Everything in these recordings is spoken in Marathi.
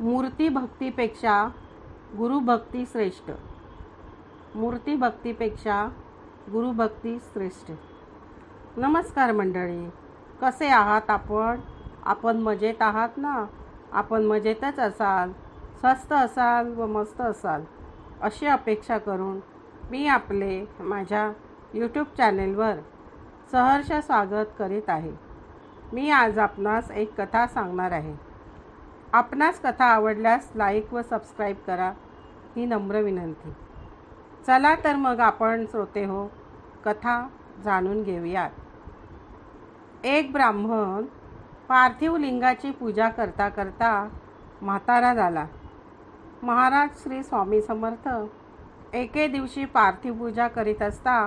मूर्तिभक्तीपेक्षा गुरुभक्ती श्रेष्ठ. मूर्तीभक्तीपेक्षा गुरुभक्ती श्रेष्ठ. नमस्कार मंडळी कसे आहात आपण? आपण मजेत आहात ना? आपण मजेतच असाल स्वस्त असाल व मस्त असाल अशी अपेक्षा करून मी आपले माझ्या यूट्यूब चॅनेलवर सहर्ष स्वागत करीत आहे. मी आज आपणास एक कथा सांगणार आहे. आपणास कथा आवडल्यास लाईक व सबस्क्राईब करा. ही नम्र विनंती. चला तर मग आपण श्रोते हो कथा जाणून घेऊयात. एक ब्राह्मण पार्थिव लिंगाची पूजा करता करता म्हातारा झाला महाराज श्री स्वामी समर्थ एके दिवशी पार्थिव पूजा करीत असता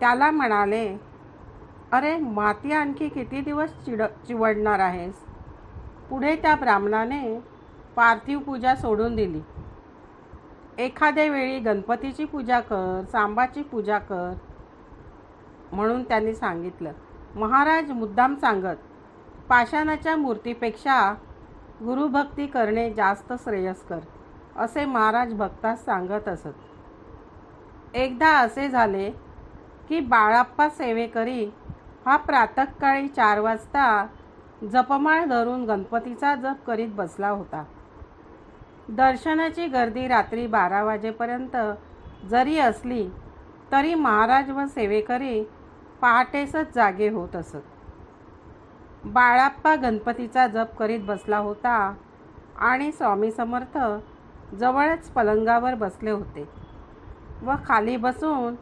त्याला म्हणाले अरे माती आणखी किती दिवस चिड चिवडणार आहेस? पुढे त्या ब्राह्मणाने पार्थिव पूजा सोडून दिली. एखाद्या वेळी गणपतीची पूजा कर सांबाची पूजा कर म्हणून त्यांनी सांगितलं. महाराज मुद्दाम सांगत पाषाणाच्या मूर्तीपेक्षा गुरुभक्ती करणे जास्त श्रेयस्कर असे महाराज भक्तास सांगत असत. एकदा असे झाले की बाळाप्पा सेवेकरी हा प्रातःकाळी चार वाजता जपमाळ धरून गणपतीचा जप करीत बसला होता. दर्शनाची गर्दी रात्री बारा वाजेपर्यंत जरी असली तरी महाराज व सेवेकरी पहाटेसच जागे होत असत. बाळाप्पा गणपतीचा जप करीत बसला होता आणि स्वामी समर्थ जवळच पलंगावर बसले होते व खाली बसून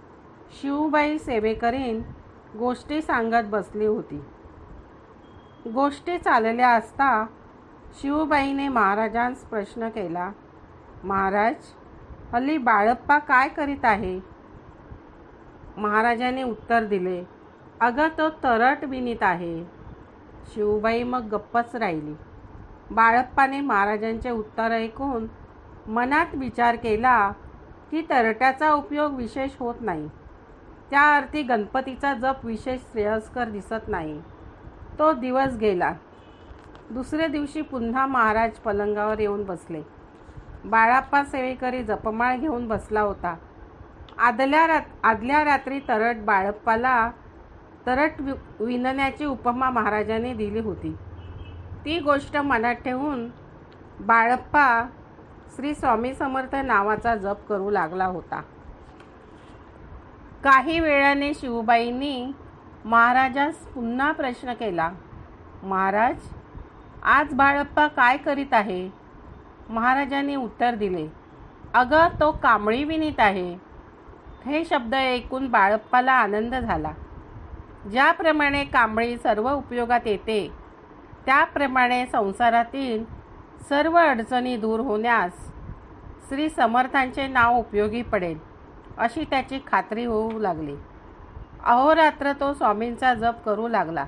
शिवबाई सेवेकरीन गोष्टी सांगत बसली होती. गोष्टी चालल्या असता शिवबाईने महाराजांस प्रश्न केला महाराज हल्ली बाळप्पा काय करीत आहे? महाराजाने उत्तर दिले अगं तो तरट विनीत आहे. शिवबाई मग गप्पच राहिली. बाळप्पाने महाराजांचे उत्तर ऐकून मनात विचार केला की तरट्याचा उपयोग विशेष होत नाही. त्या अर्थी गणपतीचा जप विशेष श्रेयस्कर दिसत नाही. तो दिवस गेला. दुसऱ्या दिवशी पुन्हा महाराज पलंगावर येऊन बसले. बाळाप्पा सेवेकरी जपमाळ घेऊन बसला होता. आदल्या रात आदल्या रात्री तरट बाळप्पाला तरट वि विणण्याची उपमा महाराजांनी दिली होती. ती गोष्ट मनात ठेवून बाळप्पा श्री स्वामी समर्थ नावाचा जप करू लागला होता. काही वेळाने शिवबाईंनी महाराजास पुन्हा प्रश्न केला महाराज आज बाळप्पा काय करीत आहे? महाराजांनी उत्तर दिले अगं तो कांबळी विनीत आहे. हे शब्द ऐकून बाळप्पाला आनंद झाला. ज्याप्रमाणे कांबळी सर्व उपयोगात येते त्याप्रमाणे संसारातील सर्व अडचणी दूर होण्यास श्री समर्थांचे नाव उपयोगी पडेल अशी त्याची खात्री होऊ लागली. अहोरात्र तो स्वामींचा जप करू लागला.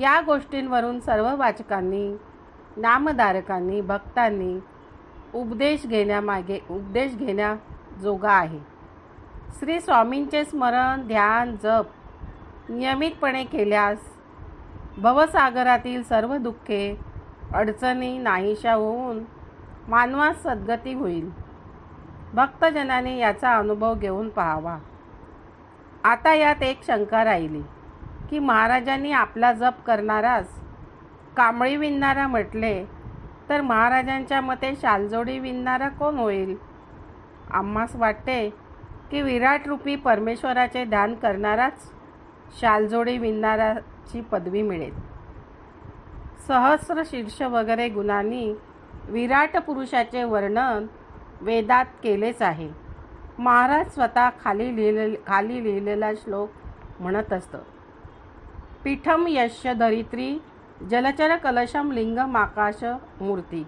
या गोष्टींवरून सर्व वाचकांनी नामधारकांनी भक्तांनी उपदेश घेण्यामागे उपदेश घेण्याजोगा आहे. श्री स्वामींचे स्मरण ध्यान जप नियमितपणे केल्यास भवसागरातील सर्व दुःखे अडचणी नाहीशा होऊन मानवास सद्गती होईल. भक्तजनाने याचा अनुभव घेऊन पाहावा. आता यात एक शंका राहिली की महाराजांनी आपला जप करणारास कांबळी विणणारा म्हटले तर महाराजांच्या मते शालजोडी विणणारा कोण होईल? आम्हास वाटते की विराट रूपी परमेश्वराचे ध्यान करणाराच शालजोडी विणणाराची पदवी मिळेल. सहस्र शीर्ष वगैरे गुणांनी विराट पुरुषाचे वर्णन वेदात केलेच आहे. महाराज स्वतः खाली लिहिले खाली लिहिलेला श्लोक म्हणत असतं. पीठम यश धरित्री जलचर कलशम लिंगम आकाश मूर्ती.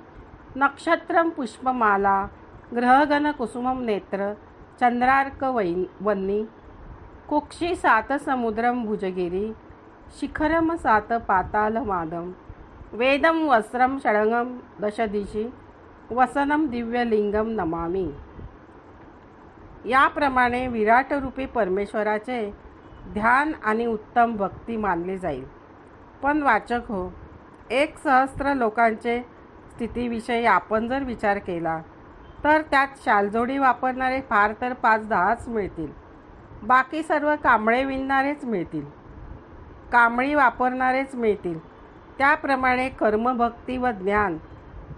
नक्षत्रम पुष्पमाला ग्रहगण कुसुमम नेत्र चंद्रार्क वैन वन्नी. कुक्षी सात समुद्रम भुजगिरी शिखरम सात पाताल मादम वेदम वस्त्रम षडंगम दशदिशी. वसनम दिव्यलिंगम नमामी. याप्रमाणे विराटरूपी परमेश्वराचे ध्यान आणि उत्तम भक्ती मानली जाईल. पण वाचक हो एक सहस्त्र लोकांचे स्थितीविषयी आपण जर विचार केला तर त्यात शालजोडी वापरणारे फार तर पाच दहाच मिळतील. बाकी सर्व कांबळे विणणारेच मिळतील. कांबळी वापरणारेच मिळतील. त्याप्रमाणे कर्मभक्ती व ज्ञान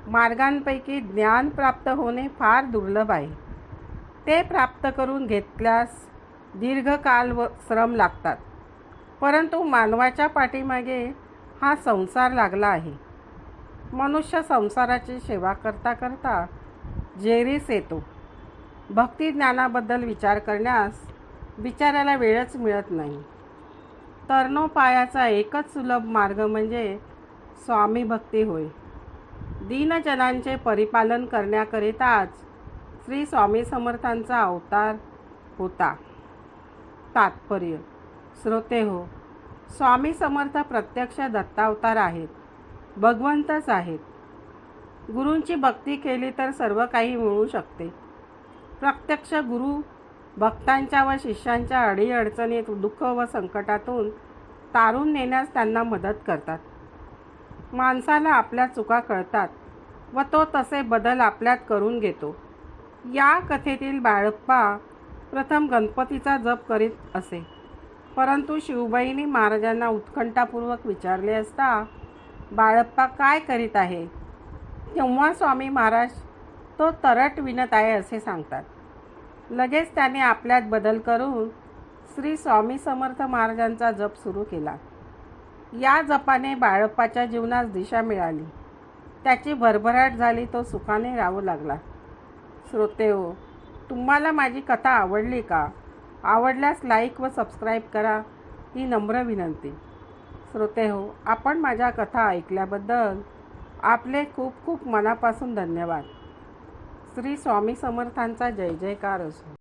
मार्गांपैकी ज्ञान प्राप्त होणे फार दुर्लभ आहे. ते प्राप्त करून घेतल्यास दीर्घकाल व श्रम लागतात. परंतु मानवाच्या पाठीमागे हा संसार लागला आहे. मनुष्य संसाराची सेवा करता करता जेरीस येतो. भक्ती ज्ञानाबद्दल विचार करण्यास बिचाऱ्याला वेळच मिळत नाही. तरणोपायाचा एकच सुलभ मार्ग म्हणजे स्वामी भक्ती होय. दीनजनांचे परिपालन करण्याकरिताच श्री स्वामी समर्थांचा अवतार होता. तात्पर्य श्रोते हो स्वामी समर्थ प्रत्यक्ष दत्तावतार आहेत भगवंतच आहेत. गुरूंची भक्ती केली तर सर्व काही मिळू शकते. प्रत्यक्ष गुरु भक्तांच्या व शिष्यांच्या अडीअडचणीत दुःख व संकटातून तारून नेण्यास त्यांना मदत करतात. माणसाला आपल्या चुका कळतात व तो तसे बदल आपल्यात करून घेतो. या कथेतील बाळप्पा प्रथम गणपतीचा जप करीत असे. परंतु शिवबाईंनी महाराजांना उत्कंठापूर्वक विचारले असता बाळप्पा काय करीत आहे? तेव्हा स्वामी महाराज तो तरट विणत आहे असे सांगतात. लगेच त्याने आपल्यात बदल करून श्री स्वामी समर्थ महाराजांचा जप सुरू केला. या जपाने बाळप्पाच्या जीवनास दिशा मिळाली. त्याची भरभराट झाली तो सुखाने राहू लागला. श्रोते हो तुम्हाला माझी कथा आवडली का? आवडल्यास लाईक व सबस्क्राईब करा ही नम्र विनंती. श्रोते हो आपण माझ्या कथा ऐकल्याबद्दल आपले खूप खूप मनापासून धन्यवाद. श्री स्वामी समर्थांचा जय जयकार असो.